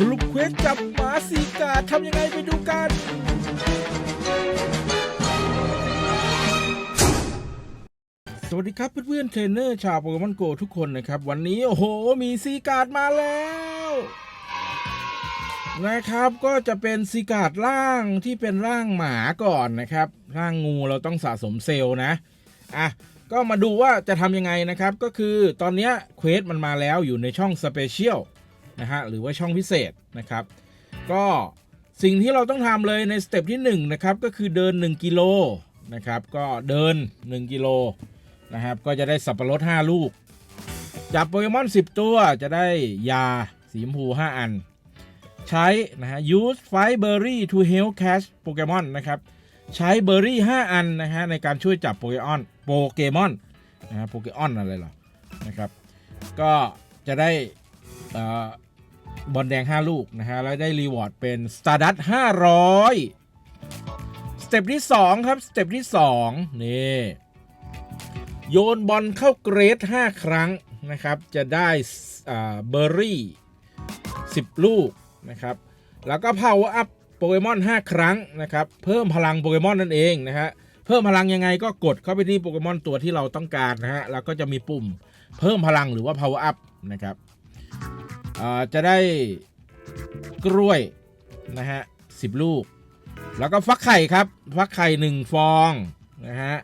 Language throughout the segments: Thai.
สรุปเควสจับหมาสีกาทำยังไงไปดูกัน สวัสดีครับเพื่อนๆเทรนเนอร์ชาวโปเกมอนโกทุกคนนะครับ วันนี้โอ้โห มีซีการ์ดมาแล้วนะครับก็จะเป็นซีการ์ดร่างที่เป็นร่างหมาก่อนนะครับ ร่างงูเราต้องสะสมเซลล์นะอะก็มาดูว่าจะทำยังไงนะครับ ก็คือตอนนี้เควสมันมาแล้วอยู่ในช่องสเปเชียล นะฮะหรือว่าช่องพิเศษนะครับ ก็สิ่งที่เราต้องทำเลยในสเต็ปที่1นะครับก็คือเดิน 1 กิโลนะครับก็เดิน 1 กิโลนะครับก็จะได้สับปะรด 5 ลูก จับโปเกมอน 10 ตัวจะได้ยาสีชมพู 5 อัน ใช้นะฮะ use five berry to help catch Pokemon นะครับใช้เบอร์รี่ 5 อันนะฮะในการช่วยจับโปเกมอนโปเกมอนนะฮะโปเกมอนอะไรหรอนะครับก็จะได้อ่อ บอลแดง 5 ลูกนะฮะ แล้วได้รีวอร์ดเป็น Stardust 500 สเต็ปที่ 2 ครับ สเต็ปที่ 2 นี่ โยนบอลเข้าเกรด 5 ครั้งนะครับ จะได้เบอร์รี่ 10 ลูกนะครับ แล้วก็ power up โปเกมอน 5 ครั้งนะครับ เพิ่มพลังโปเกมอนนั่นเองนะฮะ เพิ่มพลังยังไงก็กดเข้าไปที่โปเกมอนตัวที่เราต้องการนะฮะ แล้วก็จะมีปุ่มเพิ่มพลังหรือว่า power up นะครับ จะได้กล้วยนะฮะ10ลูก แล้วก็ฟักไข่ครับ ฟักไข่1ฟองนะฮะ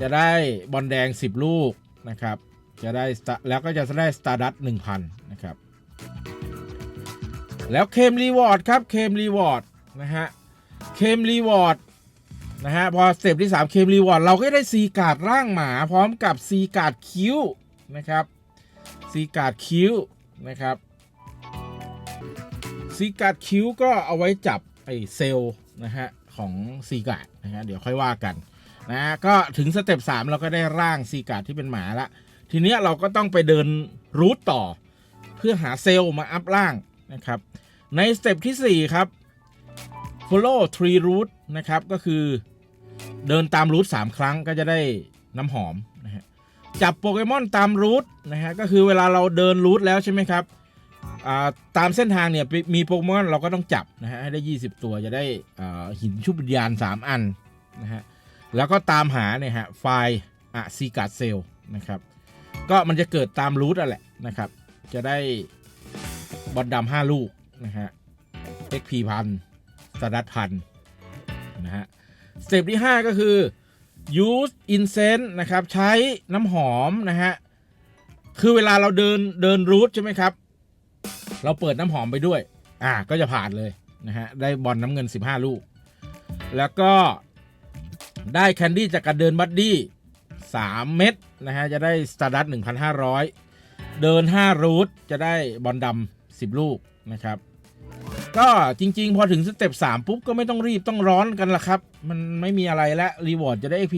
จะได้บอลแดง 10 ลูกนะครับ จะได้แล้วก็จะได้ Stardust 1,000นะครับ แล้วเคมรีวอร์ดครับเคมรีวอร์ดนะฮะเคมรีวอร์ดนะฮะพอสเต็ปที่ 3 เคมรีวอร์ดเราก็ได้ซีการ์ดร่างหมาพร้อมกับซีการ์ดคิ้วนะครับซีการ์ดคิ้วนะครับ ซีการ์ดคิ้วก็เอาไว้จับไอเซลล์นะฮะของซีการ์ดนะฮะเดี๋ยวค่อยว่ากันนะะก็ถึงสเต็ป3เราก็ได้ร่างซีการ์ดที่เป็นหมาละ ทีเนี้ยเราก็ต้องไปเดินรูทต่อ เพื่อหาเซลล์มาอัพร่างนะครับ ในสเต็ปที่ 4 ครับ follow tree root นะครับ ก็คือเดินตามรูท3ครั้งก็จะได้น้ำหอมนะฮะจับโปเกมอนตามรูทนะฮะก็คือเวลาเราเดินรูทแล้วใช่ไหมครับ ตามเส้นทางเนี่ยมีโปเกมอนเราก็ต้องจับนะฮะให้ได้ 20 ตัวจะได้หินชุบวิญญาณ 3 อันนะฮะแล้วก็ตามหาเนี่ยฮะไฟล์อะซีการ์ดเซลนะครับก็มันจะเกิดตามรูทอะแหละนะครับ จะได้บอลดำห้าลูกนะฮะ XP พันสดัดพันนะฮะสเต็ปที่ 5 ก็คือ use incense นะครับ ใช้น้ำหอมนะฮะ คือเวลาเราเดินเดินรูทใช่ไหมครับ เราเปิดน้ำหอมไปด้วย อ่าก็จะผ่านเลยนะฮะได้บอลน้ำเงิน 15 ลูก แล้วก็ได้แคนดี้จากการเดินบัดดี้ 3 เม็ดนะฮะจะได้สตาร์ดัต1,500 เดิน 5 รูทจะได้บอลดำ10 ลูกนะครับก็จริง ๆ พอถึงสเต็ป3ปุ๊บ ก็ไม่ต้องรีบต้องร้อนกันละครับ มันไม่มีอะไรและรีวอร์ดจะได้ XP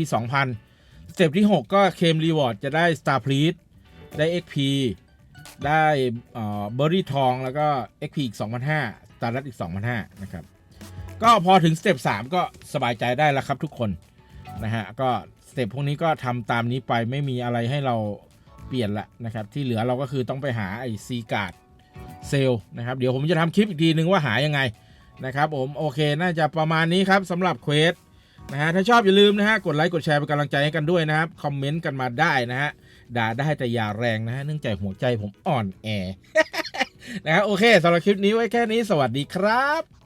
2,000 สเต็ปที่ 6 ก็เคมรีวอร์ดจะได้ Star p l e a t ได้ XP ได้เบอร์รี่ทองแล้วก็ XP อีก2,500 Star ดัตอีก2,500นะครับ ก็พอถึงสเต็ป3ก็สบายใจได้แล้วครับทุกคนนะฮะก็สเต็ปพวกนี้ก็ทำตามนี้ไปไม่มีอะไรให้เราเปลี่ยนละนะครับ ที่เหลือเราก็คือต้องไปหาไอซีการ์ดเซลนะครับเดี๋ยวผมจะทำคลิปอีกทีนึงว่าหายังไงนะครับผมโอเคน่าจะประมาณนี้ครับสำหรับเควสนะฮะถ้าชอบอย่าลืมนะฮะกดไลค์กดแชร์เป็นกำลังใจให้กันด้วยนะครับคอมเมนต์กันมาได้นะฮะ ด่าได้แต่อย่าแรงนะฮะเนื่องจากหัวใจผมอ่อนแอนะฮะโอเคสำหรับคลิปนี้ไว้แค่นี้สวัสดีครับ